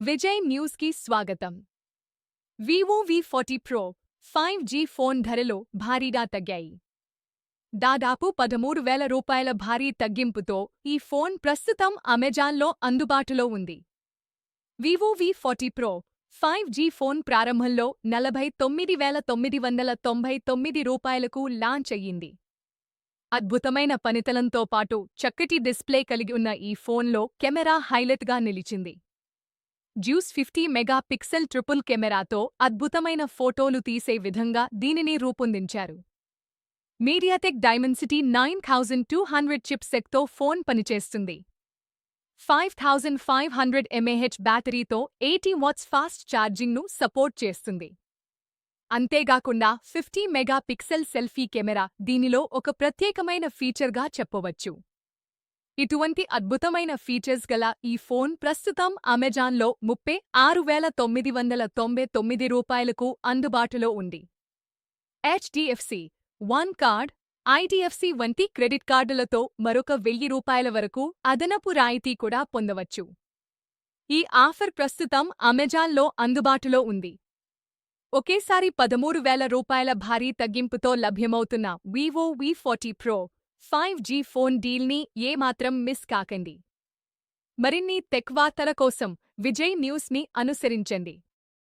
విజయ్ న్యూస్కి స్వాగతం. Vivo V forty pro five G phone ధరలో భారీగా తగ్గాయి. దాదాపు పదమూడు వేల రూపాయల భారీ తగ్గింపుతో ఈ ఫోన్ ప్రస్తుతం అమెజాన్లో అందుబాటులో ఉంది. Vivo V forty pro five G phone ప్రారంభంలో నలభై తొమ్మిది వేల తొమ్మిది వందల తొంభై తొమ్మిది రూపాయలకు లాంచ్ అయ్యింది. అద్భుతమైన పనితలంతో పాటు చక్కటి డిస్ప్లే కలిగి ఉన్న ఈ ఫోన్లో కెమెరా హైలైట్గా నిలిచింది. Zeiss fifty megapixel triple కెమెరాతో అద్భుతమైన ఫోటోలు తీసే విధంగా దీనిని రూపొందించారు. MediaTek Dimensity nine thousand two hundred చిప్సెక్తో phone పనిచేస్తుంది. Five thousand five hundred mAh బ్యాటరీతో eighty watts fast ఛార్జింగ్ను సపోర్ట్ చేస్తుంది. అంతేగాకుండా fifty megapixel selfie camera దీనిలో ఒక ప్రత్యేకమైన ఫీచర్గా చెప్పవచ్చు. ఇటువంటి అద్భుతమైన ఫీచర్స్ గల ఈ ఫోన్ ప్రస్తుతం అమెజాన్లో ముప్పై ఆరు వేల తొమ్మిది వందల తొంభై తొమ్మిది రూపాయలకు అందుబాటులో ఉంది. హెచ్డిఎఫ్సి వన్ కార్డ్ ఐడిఎఫ్సి వంటి క్రెడిట్ కార్డులతో మరొక వెయ్యి రూపాయల వరకు అదనపు రాయితీ కూడా పొందవచ్చు. ఈ ఆఫర్ ప్రస్తుతం అమెజాన్లో అందుబాటులో ఉంది. ఒకేసారి పదమూడు వేల రూపాయల భారీ తగ్గింపుతో లభ్యమవుతున్న Vivo V forty pro five G phone డీల్ని ఏమాత్రం మిస్ కాకండి. మరిన్ని తెక్వార్తల కోసం విజయ్ న్యూస్ని అనుసరించండి.